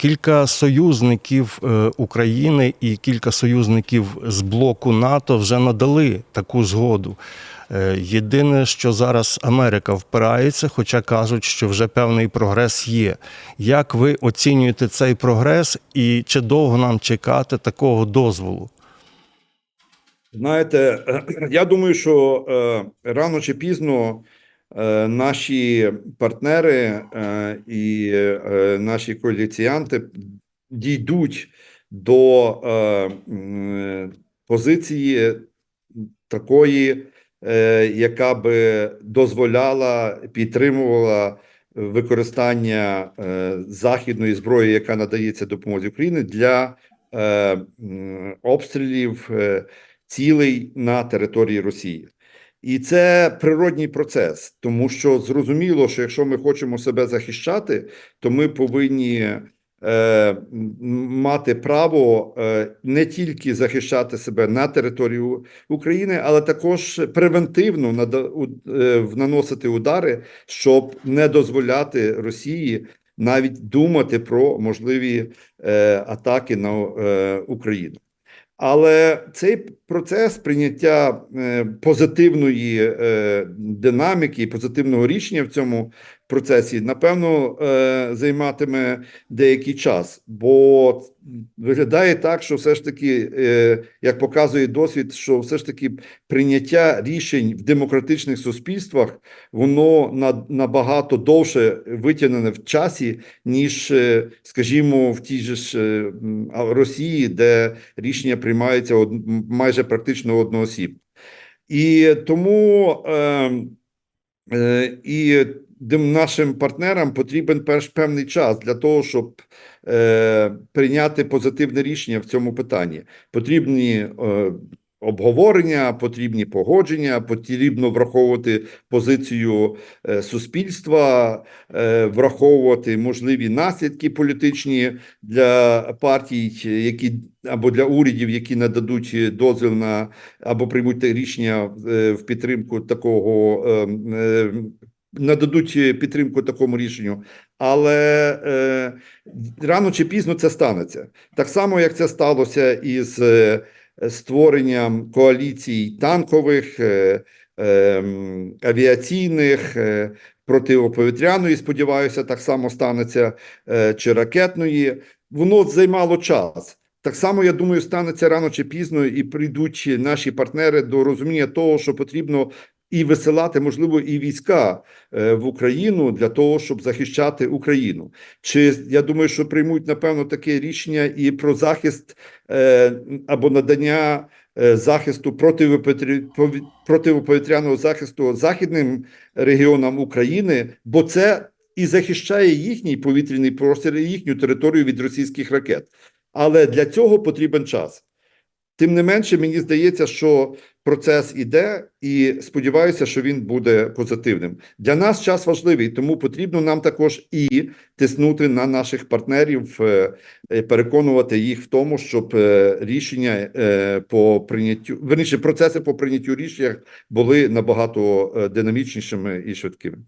Кілька союзників е, України і кілька союзників з блоку НАТО вже надали таку згоду. Е, Єдине, що зараз Америка впирається, хоча кажуть, що вже певний прогрес є. Як ви оцінюєте цей прогрес і чи довго нам чекати такого дозволу? Знаєте, я думаю, що е, рано чи пізно е, наші партнери е, і е, наші коаліціянти дійдуть до е, позиції такої, е, яка би дозволяла, підтримувала використання е, західної зброї, яка надається допомозі Україні для е, обстрілів. е, цілей на території Росії. І це природній процес, тому що зрозуміло, що якщо ми хочемо себе захищати, то ми повинні е, мати право е, не тільки захищати себе на території України, але також превентивно нада- у- е, наносити удари, щоб не дозволяти Росії навіть думати про можливі е, атаки на е, Україну. Але цей процес прийняття е, позитивної е, динаміки і позитивного рішення в цьому процесі, напевно, е, займатиме деякий час, бо виглядає так, що все ж таки, як показує досвід, що все ж таки прийняття рішень в демократичних суспільствах воно на- набагато довше витягнене в часі, ніж, скажімо, в тій же ж Росії, де рішення приймаються од, м, майже практично одноосіб. І тому е, е, і нашим партнерам потрібен перш певний час для того, щоб е, прийняти позитивне рішення в цьому питанні. Потрібні е, обговорення, потрібні погодження, потрібно враховувати позицію е, суспільства, е, враховувати можливі наслідки політичні для партій, які або для урядів, які нададуть дозвіл на або приймуть рішення е, в підтримку такого. Нададуть підтримку такому рішенню, але е, рано чи пізно це станеться. Так само, як це сталося із створенням коаліцій танкових, е, ем, авіаційних, е, протиповітряної, сподіваюся, так само станеться е, чи ракетної. Воно займало час. Так само, я думаю, станеться рано чи пізно, і прийдуть наші партнери до розуміння того, що потрібно і висилати, можливо, і війська е, в Україну для того, щоб захищати Україну. Чи я думаю, що приймуть напевно таке рішення і про захист е, або надання е, захисту протиповітряного захисту західним регіонам України, бо це і захищає їхній повітряний простір, і їхню територію від російських ракет. Але для цього потрібен час. Тим не менше, мені здається, що процес іде, і сподіваюся, що він буде позитивним. Для нас час важливий, тому потрібно нам також і тиснути на наших партнерів, е, е, переконувати їх в тому, щоб е, рішення по прийняттю верніше процеси по прийняттю рішень були набагато динамічнішими і швидкими.